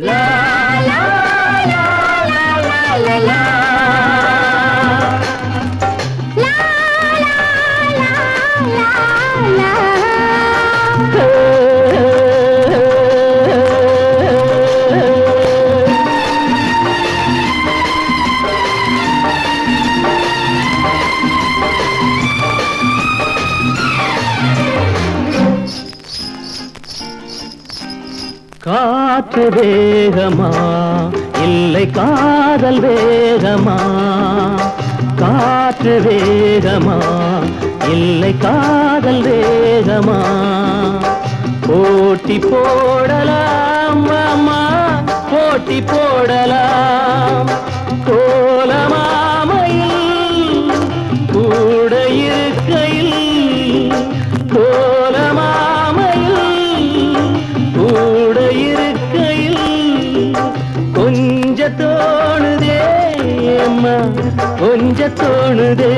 la la la la காற்று வேகமா? இல்லை காதல் வேகமா? காற்று வேகமா? இல்லை காதல் வேகமா? போட்டி போடலாம் அம்மா. போட்டி போடலாம். கோலமா? தோணுதே அம்மா. கொஞ்ச தோணுதே.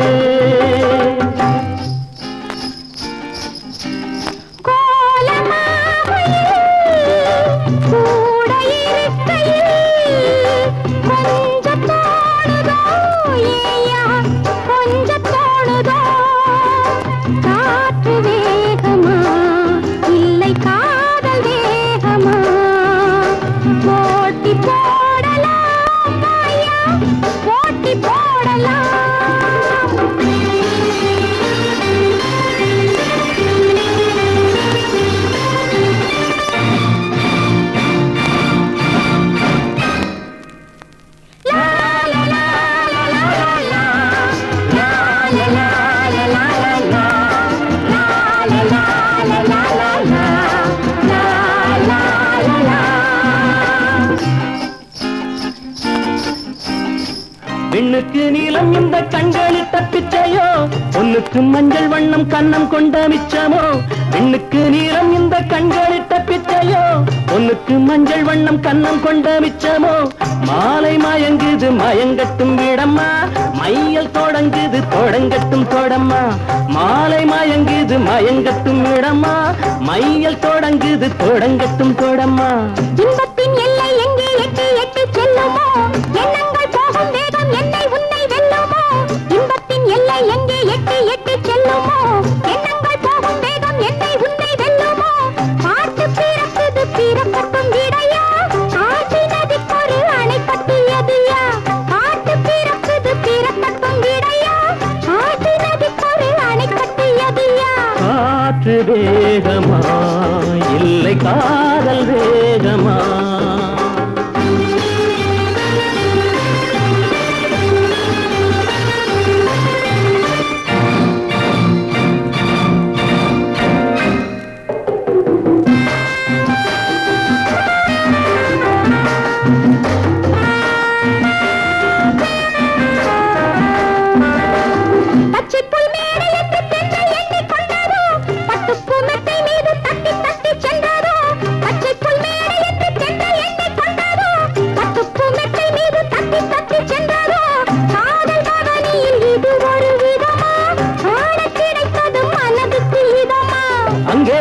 பொண்ணுக்கு நீளம் இந்த கண்களில் தப்பிச்சையோ பொண்ணுக்கு மஞ்சள் வண்ணம் கண்ணம் கொண்ட மிச்சமோ? பெண்ணுக்கு நீளம் இந்த கண்களில் தப்பிச்சையோ பொண்ணுக்கு மஞ்சள் வண்ணம் கண்ணம் கொண்ட மிச்சமோ? மாலை மயங்குது மயங்கட்டும் விடம்மா. மையல் தொடங்குது தொடங்கட்டும் தொடம்மா. மாலை மயங்குது மயங்கட்டும் விடம்மா. மையல் தொடங்குது தொடங்கட்டும் தொடம்மா. காற்று வேகமா இல்லை காதல் வேகமா.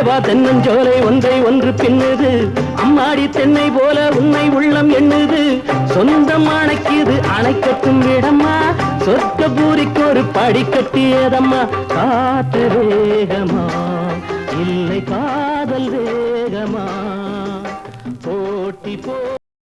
வா தென்னஞ்சோலை ஒன்றை ஒன்று பின்னுது. அம்மாடி தென்னை போல உன்னை உள்ளம் எண்ணுது. சொந்தம் அணைக்குது அணைக்கட்டும் இடம்மா. சொர்க்க பூரிக்கு ஒரு படி கட்டியதம்மா. காற்று வேகமா இல்லை காதல் வேகமா. போட்டி போ